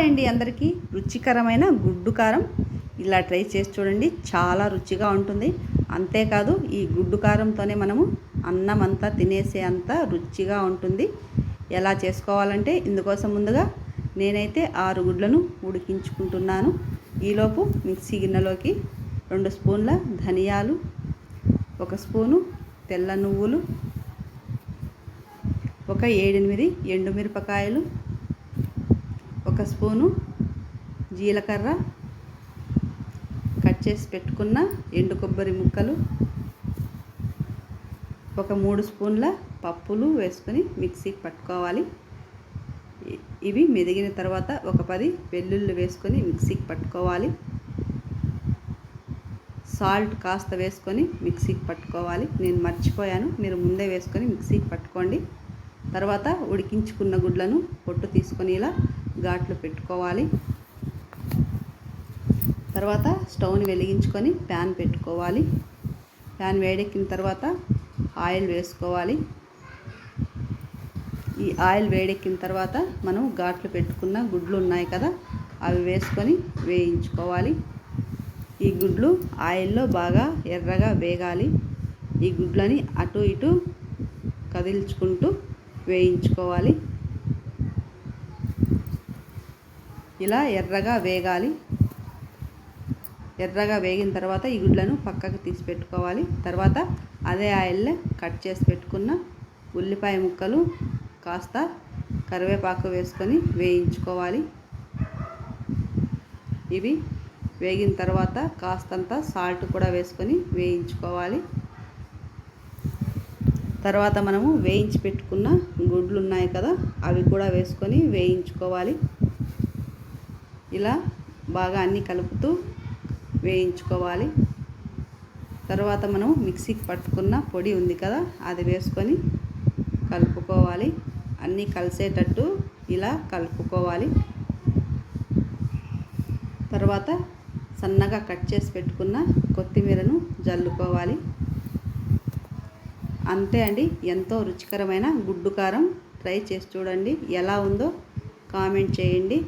Hi అండి అందరికీ. రుచికరమైన గుడ్డు కారం. ఇలా ట్రై చేసి చూడండి. చాలా రుచిగా ఉంటుంది. అంతేకాదు ఈ గుడ్డు కారంతోనే మనము అన్నం అంతా తినేసే అంత రుచిగా ఉంటుంది. ఎలా చేసుకోవాలంటే ఇందుకోసం ముందుగా నేనైతే ఆరు గుడ్లను ఉడికించుకుంటున్నాను. ఈలోపు మిక్సీ గిన్నెలోకి రెండు స్పూన్ల ధనియాలు ఒక స్పూను తెల్ల నువ్వులు ఒక ఏడెనిమిది ఎండుమిరపకాయలు ఒక స్పూను జీలకర్ర కట్ చేసి పెట్టుకున్న ఎండు కొబ్బరి ముక్కలు ఒక మూడు స్పూన్ల పప్పులు వేసుకొని మిక్సీకి పట్టుకోవాలి. ఇవి మెదిగిన తర్వాత ఒక పది వెల్లుల్లి వేసుకొని మిక్సీకి పట్టుకోవాలి. సాల్ట్ కాస్త వేసుకొని మిక్సీకి పట్టుకోవాలి. నేను మర్చిపోయాను మీరు ముందే వేసుకొని మిక్సీకి పట్టుకోండి. తర్వాత ఉడికించుకున్న గుడ్లను పొట్టు తీసుకొని ఇలా ఘాట్లు పెట్టుకోవాలి. తర్వాత స్టవ్ని వెలిగించుకొని ప్యాన్ పెట్టుకోవాలి. ప్యాన్ వేడెక్కిన తర్వాత ఆయిల్ వేసుకోవాలి. ఈ ఆయిల్ వేడెక్కిన తర్వాత మనం ఘాట్లు పెట్టుకున్న గుడ్లు ఉన్నాయి కదా అవి వేసుకొని వేయించుకోవాలి. ఈ గుడ్లు ఆయిల్లో బాగా ఎర్రగా వేగాలి. ఈ గుడ్లని అటు ఇటు కదిల్చుకుంటూ వేయించుకోవాలి. ఇలా ఎర్రగా వేగాలి. ఎర్రగా వేగిన తర్వాత ఈ గుడ్లను పక్కకు తీసి పెట్టుకోవాలి. తర్వాత అదే ఆయిల్లో కట్ చేసి పెట్టుకున్న ఉల్లిపాయ ముక్కలు కాస్త కరివేపాకు వేసుకొని వేయించుకోవాలి. ఇవి వేగిన తర్వాత కాస్తంత సాల్ట్ కూడా వేసుకొని వేయించుకోవాలి. తర్వాత మనము వేయించి పెట్టుకున్న గుడ్లు ఉన్నాయి కదా అవి కూడా వేసుకొని వేయించుకోవాలి. ఇలా బాగా అన్నీ కలుపుతూ వేయించుకోవాలి. తర్వాత మనం మిక్సీకి పట్టుకున్న పొడి ఉంది కదా అది వేసుకొని కలుపుకోవాలి. అన్నీ కలిసేటట్టు ఇలా కలుపుకోవాలి. తర్వాత సన్నగా కట్ చేసి పెట్టుకున్న కొత్తిమీరను జల్లుకోవాలి. అంతే అండి ఎంతో రుచికరమైన గుడ్డు కారం. ట్రై చేసి చూడండి ఎలా ఉందో కామెంట్ చేయండి.